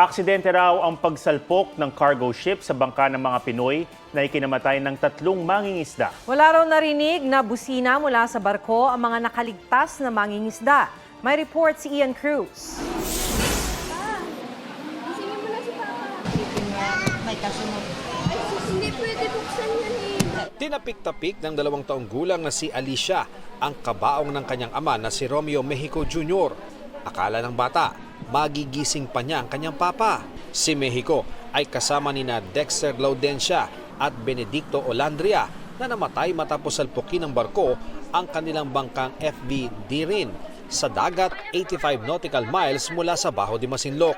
Aksidente raw ang pagsalpok ng cargo ship sa bangka ng mga Pinoy na ikinamatay ng tatlong mangingisda. Wala raw narinig na busina mula sa barko ang mga nakaligtas na mangingisda. May report si Ian Cruz. Tinapik-tapik ng dalawang taong gulang na si Alicia ang kabaong ng kanyang ama na si Romeo Mexico Jr. Akala ng bata, magigising pa niya ang kanyang papa. Si Mexico ay kasama ni na Dexter Laudencia at Benedicto Olandria na namatay matapos salpukin ng barko ang kanilang bangkang FB Dirin sa dagat 85 nautical miles mula sa Baho de Masinloc.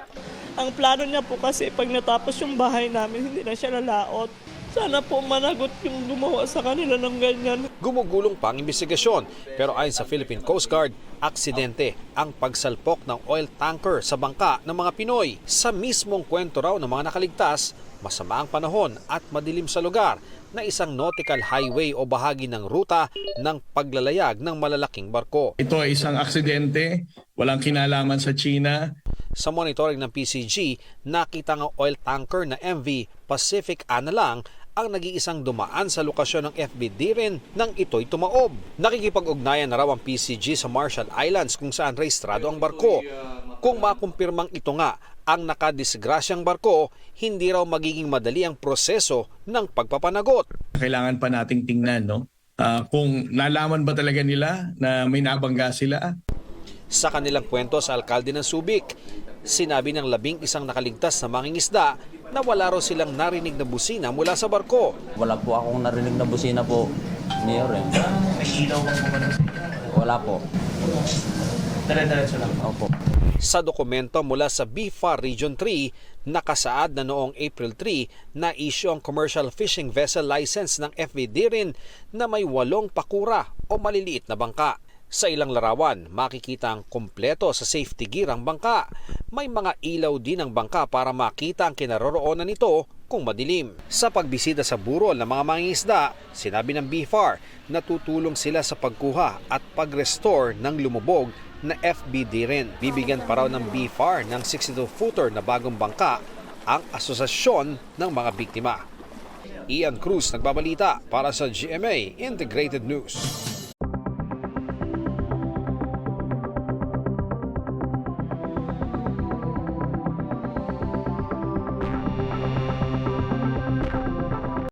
Ang plano niya po kasi pag natapos yung bahay namin, hindi na siya lalaot. Sana po managot yung gumawa sa kanila ng ganyan. Gumugulong pa ang investigasyon pero ayon sa Philippine Coast Guard, aksidente ang pagsalpok ng oil tanker sa bangka ng mga Pinoy. Sa mismong kwento raw ng mga nakaligtas, masama ang panahon at madilim sa lugar na isang nautical highway o bahagi ng ruta ng paglalayag ng malalaking barko. Ito ay isang aksidente, walang kinalaman sa China. Sa monitoring ng PCG, nakita ng oil tanker na MV Pacific Ana lang ang nag-iisang dumaan sa lokasyon ng FBD rin nang ito'y tumaob. Nakikipag-ugnayan na raw ang PCG sa Marshall Islands kung saan rehistrado ang barko. Kung makumpirmang ito nga ang nakadisgrasyang barko, hindi raw magiging madali ang proseso ng pagpapanagot. Kailangan pa nating tingnan no? Ah, kung nalaman ba talaga nila na may nabangga sila. Sa kanilang kwento sa alkalde ng Subic, sinabi ng labing isang nakaligtas na mangingisda na wala raw silang narinig na busina mula sa barko. Wala po akong narinig na busina po, Mayor. Eh. Wala po. Dire-diretso lang. Opo. Sa dokumento mula sa BFAR Region 3, nakasaad na noong April 3 na issue ang commercial fishing vessel license ng FVD rin na may walong pakura o maliliit na bangka. Sa ilang larawan, makikita ang kumpleto sa safety gear ang bangka. May mga ilaw din ang bangka para makita ang kinaroroonan nito kung madilim. Sa pagbisita sa burol ng mga mangingisda, sinabi ng BFAR na tutulong sila sa pagkuha at pag-restore ng lumubog na FBD rin. Bibigyan pa raw ng BFAR ng 62-footer na bagong bangka ang asosasyon ng mga biktima. Ian Cruz nagbabalita para sa GMA Integrated News.